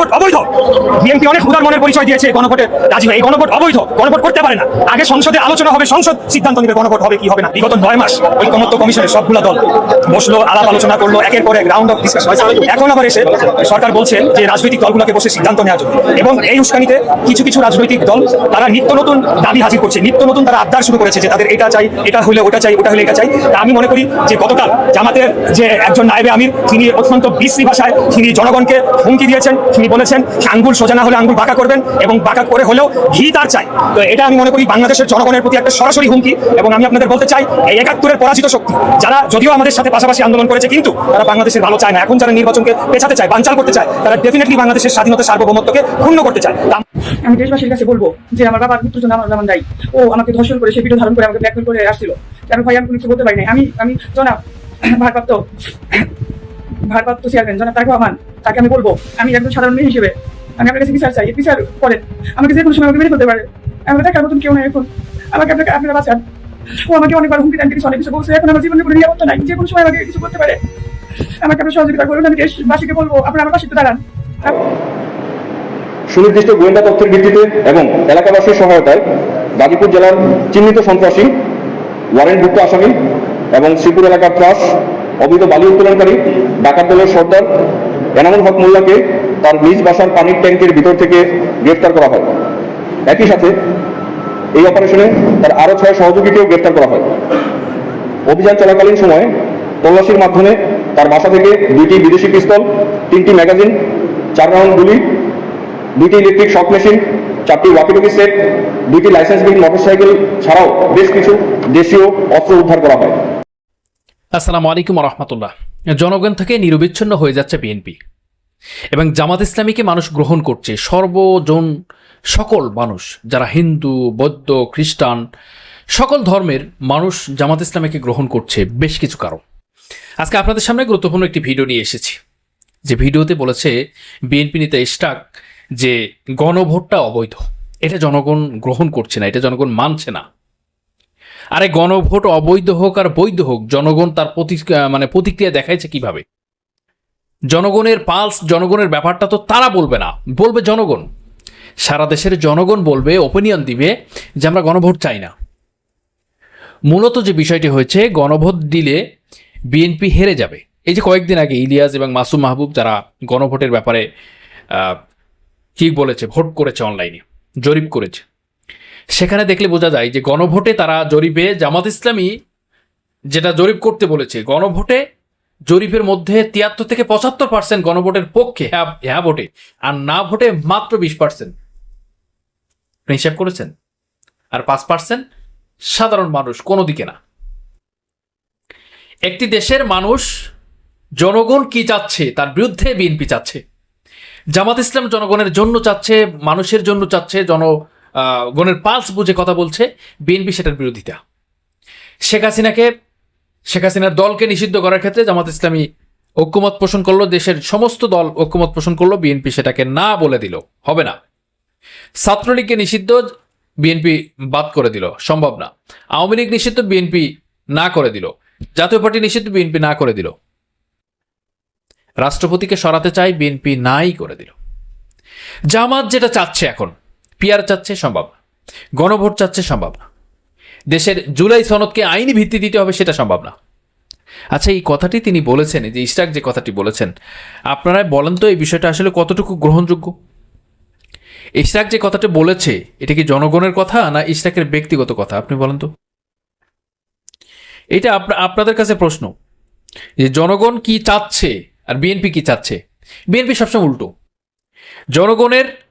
Vote অবৈধ। BNP অনেক উদার মনের পরিচয় দিয়েছে গণভোটে। রাজি এই গণভোট অবৈধ। গণভোট করতে পারে না। আগে সংসদে আলোচনা হবে, সংসদ সিদ্ধান্ত নেবে গণভোট হবে কি হবে না। বিগত নয় মাস ঐকমত্য কমিশনের সবগুলো দল বসল, আলাপ আলোচনা করল, একের পর এক রাউন্ড অফ ডিসকাশন এখন আবার এসে সরকার বলছে যে রাজনৈতিক দলগুলোকে বসে সিদ্ধান্ত নেওয়ার জন্য। এবং এই উস্কানিতে কিছু কিছু রাজনৈতিক দল, তারা নিত্য নতুন দাবি হাজির করছে। নিত্য নতুন তারা আবদার শুরু করেছে যে তাদের এটা চাই, এটা হলে ওটা চাই, ওটা হলে এটা চাই। তা আমি মনে করি যে গতকাল জামাতের যে একজন নায়েবে আমির, তিনি অত্যন্ত বিশ্রী ভাষায় তিনি জনগণকে হুমকি দিয়েছেন, তিনি বলেছেন আঙ্গুল সোজা না হলে আঙ্গুল বাঁকা করবেন এবং বাঁকা করে হলেও ঘি তার চাই। তো এটা আমি মনে করি বাংলাদেশের জনগণের প্রতি একটা সরাসরি হুমকি এবং আমি আপনাদের বলতে চাই, এই একাত্তরের পরাজিত শক্তি, যারা যদিও আমাদের সাথে পাশাপাশি আন্দোলন করেছে, কিন্তু তারা বাংলাদেশের ভালো চায় না। এখন যারা নির্বাচনকে পেছাতে চায়, বানচাল করতে চায়, তারা ডেফিনেটলি বাংলাদেশের স্বাধীনতা সার্বভৌমত্বকে ক্ষুণ্ণ করতে চায়। আমি দেশবাসীর কাছে বলব যে আমার বাবার জন্য আমার দায়ী ও আমাকে ধর্ষণ করে সে ধারণ করে আমাকে ব্ল্যাকমেল করে আসছিল। আমি ভাই, আমি কোনো কিছু বলতে পারি নাই। আমি আমি জনাব, ভারপ্রাপ্ত ভারপ্রাপ্ত চেয়ারম্যান জনাব তারেক রহমান, তাকে আমি বলব, আমি একজন সাধারণ মেয়ে হিসেবে, আমি আপনার কাছে বিচার চাই? বিচার করেন। আমাকে যে কোনো সময় আমাকে মেরে ফেলতে পারে। আমাকে দেখার মতন কেউ নাই এখন। আমাকে আপনাকে আপনারা বাঁচান। ও আমাকে অনেকবার হুমকি টানতে অনেক কিছু বলছে। এখন আমার জীবনে কোনো নিরাপত্তা নাই। যে কোনো সময় আমাকে কিছু করতে পারে। আমাকে আপনি সহযোগিতা করুন। আমি দেশবাসীকে বলব, আপনারা আমার পাশে দাঁড়ান। সুনির্দিষ্ট গোয়েন্দা তথ্যের ভিত্তিতে এবং এলাকাবাসীর সহায়তায় গাজীপুর জেলার চিহ্নিত সন্ত্রাসী, ওয়ারেন্টভুক্ত আসামি এবং শ্রীপুর এলাকার ত্রাস অবৈধ বালি উত্তোলনকারী, ডাকাত দলের সর্দার এনামুল হক মোল্লাকে তার নিজ বাসার পানির ট্যাঙ্কের ভিতর থেকে গ্রেফতার করা হয়। একই সাথে এই অপারেশনে তার আরও ছয় সহযোগীকেও গ্রেফতার করা হয়। অভিযান চলাকালীন সময়ে তল্লাশির মাধ্যমে তার বাসা থেকে দুইটি বিদেশি পিস্তল, তিনটি ম্যাগাজিন, চার রাউন্ড গুলি, দুইটি ইলেকট্রিক শক মেশিন, চারটি ওয়াকিটকি সেট, দুইটি লাইসেন্সবিহীন মোটরসাইকেল ছাড়াও বেশ কিছু দেশীয় অস্ত্র উদ্ধার করা হয়। আসসালামু আলাইকুম রহমতুল্লাহ জনগণ থেকে নিরবিচ্ছিন্ন হয়ে যাচ্ছে বিএনপি। এবং জামাত ইসলামীকে মানুষ গ্রহণ করছে সর্বজন সকল মানুষ, যারা হিন্দু, বৌদ্ধ, খ্রিস্টান, সকল ধর্মের মানুষ জামাত ইসলামীকে গ্রহণ করছে বেশ কিছু কারণ। আজকে আপনাদের সামনে গুরুত্বপূর্ণ একটি ভিডিও নিয়ে এসেছি। যে ভিডিওতে বলেছে বিএনপি নেতা ইস্টাক যে গণভোটটা অবৈধ। এটা জনগণ গ্রহণ করছে না, এটা জনগণ মানছে না। আরে গণভোট অবৈধ হোক আর বৈধ হোক, জনগণ তার প্রতি মানে প্রতিক্রিয়া দেখাইছে কীভাবে? জনগণের পালস, জনগণের ব্যাপারটা তো তারা বলবে না, বলবে জনগণ। সারা দেশের জনগণ বলবে ওপিনিয়ন দিবে যে আমরা গণভোট চাই না। মূলত যে বিষয়টি হয়েছে, গণভোট দিলে বিএনপি হেরে যাবে। এই যে কয়েকদিন আগে ইলিয়াস এবং মাসুম মাহবুব যারা গণভোটের ব্যাপারে কি বলেছে, ভোট করেছে অনলাইনে জরিপ করেছে। সেখানে দেখলে বোঝা যায় যে গণভোটে তারা জরিপে জামাত ইসলামী যেটা জরিপ করতে বলেছে, গণভোটে জরিপের মধ্যে তিয়াত্তর থেকে পঁচাত্তর পার্সেন্ট গণভোটের পক্ষে হ্যাঁ হ্যাঁ ভোটে আর না ভোটে মাত্র বিশ পার্সেন্ট হিসাব করেছেন? আর পাঁচ পার্সেন্ট সাধারণ মানুষ কোনো দিকে না। একটি দেশের মানুষ জনগণ কি চাচ্ছে? তার বিরুদ্ধে বিএনপি চাচ্ছে। জামাত ইসলাম জনগণের জন্য চাচ্ছে, মানুষের জন্য চাচ্ছে, জন গণের পালস বুঝে কথা বলছে বিএনপি সেটার বিরোধিতা। শেখ হাসিনাকে, শেখ হাসিনার দলকে নিষিদ্ধ করার ক্ষেত্রে জামাত ইসলামী ঐক্যমত পোষণ করল, দেশের সমস্ত দল ঐক্যমত পোষণ করল বিএনপি সেটাকে না বলে দিল। হবে না। ছাত্রলীগকে নিষিদ্ধ বিএনপি বাদ করে দিল। সম্ভব না। আওয়ামী লীগ নিষিদ্ধ বিএনপি না করে দিল। জাতীয় পার্টি নিষিদ্ধ বিএনপি না করে দিল। রাষ্ট্রপতিকে সরাতে চাই বিএনপি নাই করে দিল। জামাত যেটা চাচ্ছে এখন পিয়ার চাচ্ছে সম্ভব গণভোট চাচ্ছে সম্ভব দেশের জুলাই সনদকে আইনি ভিত্তি দিতে হবে সেটা সম্ভব না। আচ্ছা এই কথাটি তিনি বলেছেন যে ইস্টাক যে কথাটি বলেছেন, আপনারা বলেন তো এই বিষয়টা আসলে কতটুকু গ্রহণযোগ্য? ইশরাক যে কথাটা বলেছে, এটা কি জনগণের কথা না ইশরাকের ব্যক্তিগত কথা? আপনি বলেন তো। এটা আপনা- আপনাদের কাছে প্রশ্ন, যে জনগণ কি চাচ্ছে আর বিএনপি কি চাচ্ছে? বিএনপি সবসময় উল্টো। জনগণের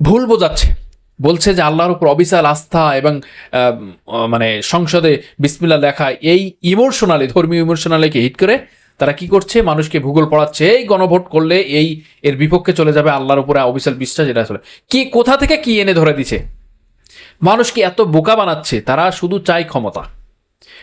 ভুল বোঝাচ্ছে। বলছে যে আল্লাহর উপর অবিচাল আস্থা এবং মানে সংসদে বিসমিল্লা লেখা এই ইমোশনালি ধর্মীয় ইমোশনালিকে হিট করে, তারা কি করছে? মানুষকে ভূগোল পড়াচ্ছে। এই গণভোট করলে এই, এর বিপক্ষে চলে যাবে আল্লাহর উপরে অবিচাল বিশ্বাস যেটা আসলে কি, কোথা থেকে কি এনে ধরে দিছে? মানুষকে এত বোকা বানাচ্ছে? তারা শুধু চায় ক্ষমতা।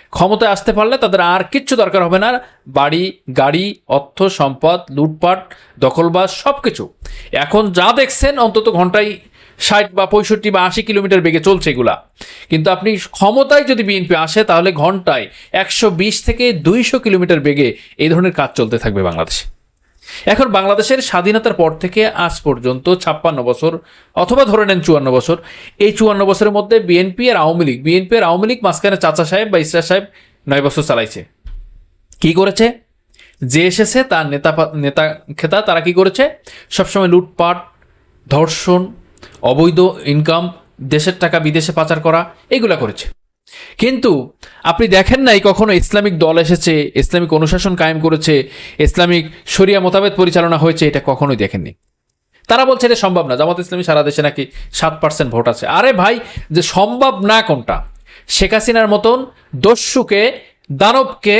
ক্ষমতায় আসতে পারলে তাদের আর কিচ্ছু দরকার হবে না। বাড়ি, গাড়ি, অর্থ, সম্পদ, লুটপাট, দখলবাজ সব কিছু এখন যা দেখছেন, অন্তত ঘন্টায় ষাট বা পঁয়ষট্টি বা আশি কিলোমিটার বেগে চলছে এগুলা। কিন্তু আপনি ক্ষমতায় যদি বিএনপি আসে, তাহলে ঘন্টায় একশো বিশ থেকে দুইশো কিলোমিটার বেগে এই ধরনের কাজ চলতে থাকবে বাংলাদেশে। এখন বাংলাদেশের স্বাধীনতার পর থেকে আজ পর্যন্ত ছাপ্পান্ন বছর, অথবা ধরে নেন চুয়ান্ন বছর, এই চুয়ান্ন বছরের মধ্যে বিএনপি আর আওয়ামী লীগ বিএনপি আর আওয়ামী লীগ মাঝখানে চাচা সাহেব বা ইসরা সাহেব নয় বছর চালাইছে। কি করেছে? যে এসেছে তার নেতা নেতা খেতা তারা কি করেছে? সবসময় লুটপাট, ধর্ষণ, অবৈধ ইনকাম দেশের টাকা বিদেশে পাচার করা, এগুলা করেছে। কিন্তু আপনি দেখেন নাই কখনো ইসলামিক দল এসেছে, ইসলামিক অনুশাসন কায়েম করেছে, ইসলামিক সরিয়া মোতাবেক পরিচালনা হয়েছে, এটা কখনোই দেখেননি। তারা বলছে এটা সম্ভব না, জামাত ইসলামী সারা দেশে নাকি সাত পার্সেন্ট ভোট আছে। আরে ভাই, যে সম্ভব না কোনটা? শেখ হাসিনার মতন দস্যুকে, দানবকে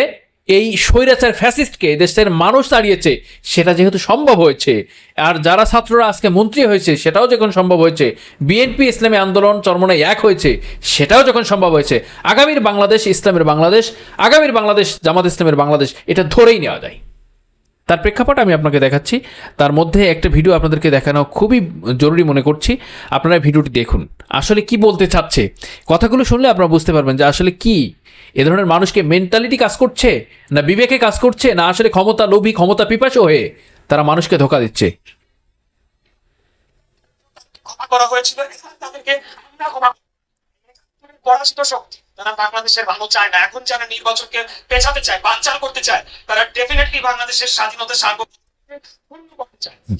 এই স্বৈরাচার ফ্যাসিস্টকে দেশের মানুষ দাঁড়িয়েছে, সেটা যেহেতু সম্ভব হয়েছে। আর যারা ছাত্ররা আজকে মন্ত্রী হয়েছে, সেটাও যখন সম্ভব হয়েছে বিএনপি ইসলামী আন্দোলন চরমনে এক হয়েছে, সেটাও যখন সম্ভব হয়েছে, আগামীর বাংলাদেশ ইসলামের বাংলাদেশ, আগামীর বাংলাদেশ জামাত ইসলামের বাংলাদেশ, এটা ধরেই নেওয়া যায়। তার প্রেক্ষাপট আমি আপনাকে দেখাচ্ছি। তার মধ্যে একটা ভিডিও আপনাদেরকে দেখানো খুবই জরুরি মনে করছি। আপনারা ভিডিওটি দেখুন। আসলে কি বলতে চাচ্ছে? কথাগুলো শুনলে আপনারা বুঝতে পারবেন যে আসলে কি? এ ধরনের মানুষকে মেন্টালিটি কাজ করছে? না বিবেকে কাজ করছে? না আসলে ক্ষমতা লোভী, ক্ষমতা পিপাসু হয়ে তারা মানুষকে ধোকা দিচ্ছে? করা হয়েছিল। তাদেরকে শক্তি। তারা বাংলাদেশের ভালো চায় না। এখন যারা নির্বাচনকে পেছাতে চায় বানচাল করতে চায় তারা ডেফিনেটলি বাংলাদেশের স্বাধীনতা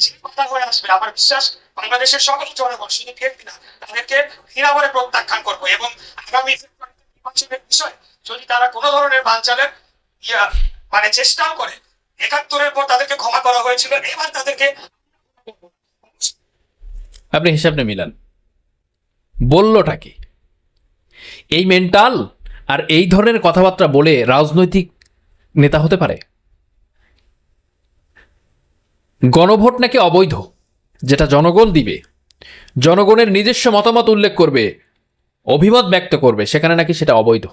সেই কথা হয়ে আসবে। আমার বিশ্বাস বাংলাদেশের সকল জনগণ শুধু বিএনপি না তাদেরকে ঘৃণাভরে প্রত্যাখ্যান করব এবং আগামী নির্বাচনের বিষয় যদি তারা কোনো ধরনের বানচালের ইয়া মানে চেষ্টাও করে একাত্তরের পর তাদেরকে ক্ষমা করা হয়েছিল এবার তাদেরকে আপনি হিসাব নিয়ে মিলান। বললোটা কি? এই মেন্টাল আর এই ধরনের কথাবার্তা বলে রাজনৈতিক নেতা হতে পারে। গণভোট নাকি অবৈধ, যেটা জনগণ দিবে। জনগণের নিজস্ব মতামত উল্লেখ করবে, অভিমত ব্যক্ত করবে, সেখানে নাকি সেটা অবৈধ।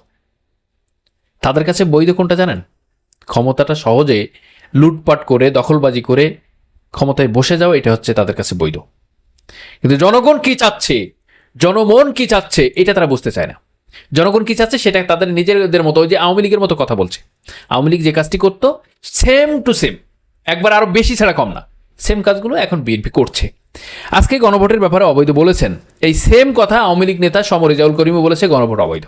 তাদের কাছে বৈধ কোনটা জানেন? ক্ষমতাটা সহজে লুটপাট করে, দখলবাজি করে ক্ষমতায় বসে যাও এটা হচ্ছে তাদের কাছে বৈধ। কিন্তু জনগণ কি চাচ্ছে? জনমন কি চাচ্ছে? এটা তারা বুঝতে চায় না। জনগণ কি চাচ্ছে? সেটা তাদের নিজেদের মতো, ওই যে আওয়ামী লীগের মতো কথা বলছে। আওয়ামী লীগ যে কাজটি করতো সেম টু সেম একবার আরও বেশি ছাড়া কম না। সেম কাজগুলো এখন বিএনপি করছে। আজকে গণভোটের ব্যাপারে অবৈধ বলেছেন। এই সেম কথা আওয়ামী লীগ নেতা সমর রেজাউল করিমও বলেছে, গণভোট অবৈধ।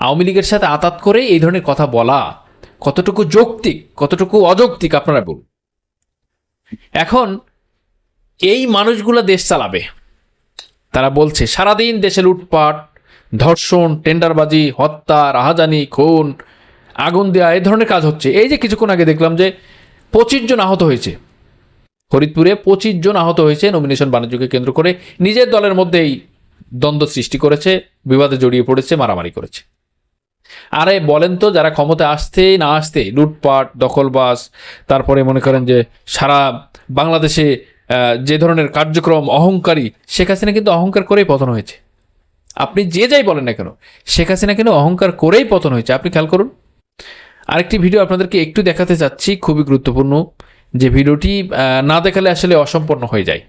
আওয়ামী লীগের সাথে আতাত করে এই ধরনের কথা বলা কতটুকু যৌক্তিক, কতটুকু অযৌক্তিক, আপনারা বলুন। এখন এই মানুষগুলো দেশ চালাবে। তারা বলছে, সারাদিন দেশে লুটপাট ধর্ষণ, টেন্ডারবাজি, হত্যা, রাহাজানি, খুন, আগুন দেওয়া এই ধরনের কাজ হচ্ছে। এই যে কিছুক্ষণ আগে দেখলাম যে পঁচিশ জন আহত হয়েছে। ফরিদপুরে পঁচিশ জন আহত হয়েছে। নমিনেশন বাণিজ্যকে কেন্দ্র করে নিজের দলের মধ্যেই দ্বন্দ্ব সৃষ্টি করেছে, বিবাদে জড়িয়ে পড়েছে, মারামারি করেছে। আরে বলেন তো, যারা ক্ষমতা আসতে না আসতে, লুটপাট দখলবাস তারপরে মনে করেন যে সারা বাংলাদেশে যে ধরনের কার্যক্রম অহংকারী, শেখ হাসিনা কিন্তু অহংকার করেই পতন হয়েছে। আপনি যে যাই বলেন না কেন, শেখ হাসিনা কেন অহংকার করেই পতন হয়েছে? আপনি খেয়াল করুন। আরেকটি ভিডিও আপনাদেরকে একটু দেখাতে চাচ্ছি খুবই গুরুত্বপূর্ণ। যে ভিডিওটি না দেখালে আসলে অসম্পন্ন হয়ে যায়।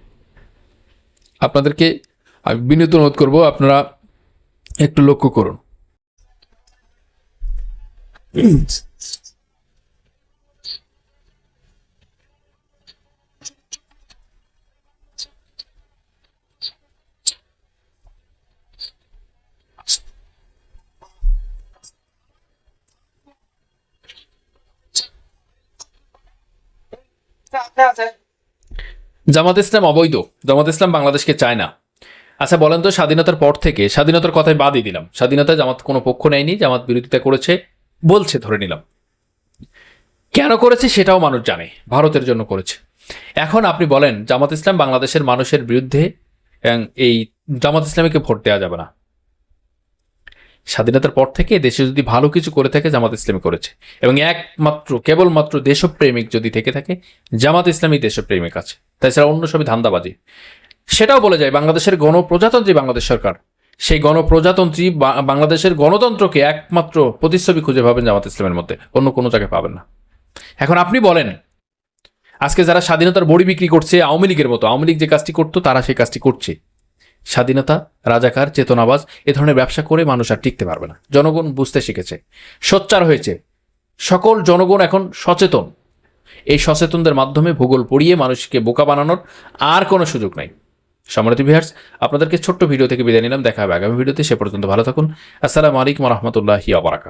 আপনাদেরকে আমি বিনীত অনুরোধ করব, আপনারা একটু লক্ষ্য করুন। জামাত ইসলাম অবৈধ। জামাত ইসলাম বাংলাদেশকে চায় না। আচ্ছা বলেন তো, স্বাধীনতার পর থেকে, স্বাধীনতার কথায় বাদই দিলাম। স্বাধীনতায় জামাত কোনো পক্ষ নেয়নি, জামাত বিরোধিতা করেছে, বলছে, ধরে নিলাম। কেন করেছে সেটাও মানুষ জানে, ভারতের জন্য করেছে। এখন আপনি বলেন, জামাত ইসলাম বাংলাদেশের মানুষের বিরুদ্ধে এই জামাত ইসলামীকে ভোট দেওয়া যাবে না। স্বাধীনতার পর থেকে দেশে যদি ভালো কিছু করে থাকে, জামাত ইসলামী করেছে। এবং একমাত্র, কেবলমাত্র দেশপ্রেমিক যদি থেকে থাকে, জামাত ইসলামী দেশপ্রেমিক আছে। তাছাড়া অন্য সবই ধান্দাবাজি। সেটাও বলে যায়, বাংলাদেশের গণপ্রজাতন্ত্রী বাংলাদেশ সরকার। সেই গণপ্রজাতন্ত্রী বাংলাদেশের গণতন্ত্রকে একমাত্র প্রতিচ্ছবি খুঁজে পাবেন জামাত ইসলামের মধ্যে। অন্য কোনো জায়গায় পাবেন না। এখন আপনি বলেন, আজকে যারা স্বাধীনতার বড়ি বিক্রি করছে, আওয়ামী লীগের মতো, আওয়ামী লীগ যে কাজটি করতো, তারা সেই কাজটি করছে। স্বাধীনতা, রাজাকার, চেতনাবাজ, এ ধরনের ব্যবসা করে মানুষ আর টিকতে পারবে না। জনগণ বুঝতে শিখেছে। সোচ্চার হয়েছে। সকল জনগণ এখন সচেতন। এই সচেতনদের মাধ্যমে ভূগোল পড়িয়ে মানুষকে বোকা বানানোর আর কোনো সুযোগ নাই। সম্রাতি বিহার্স আপনাদেরকে ছোট্ট ভিডিও থেকে বিদায় নিলাম। দেখা হবে আগামী ভিডিওতে। সে পর্যন্ত ভালো থাকুন। আসসালামু আলাইকুম রহমতুল্লাহি আবরাকা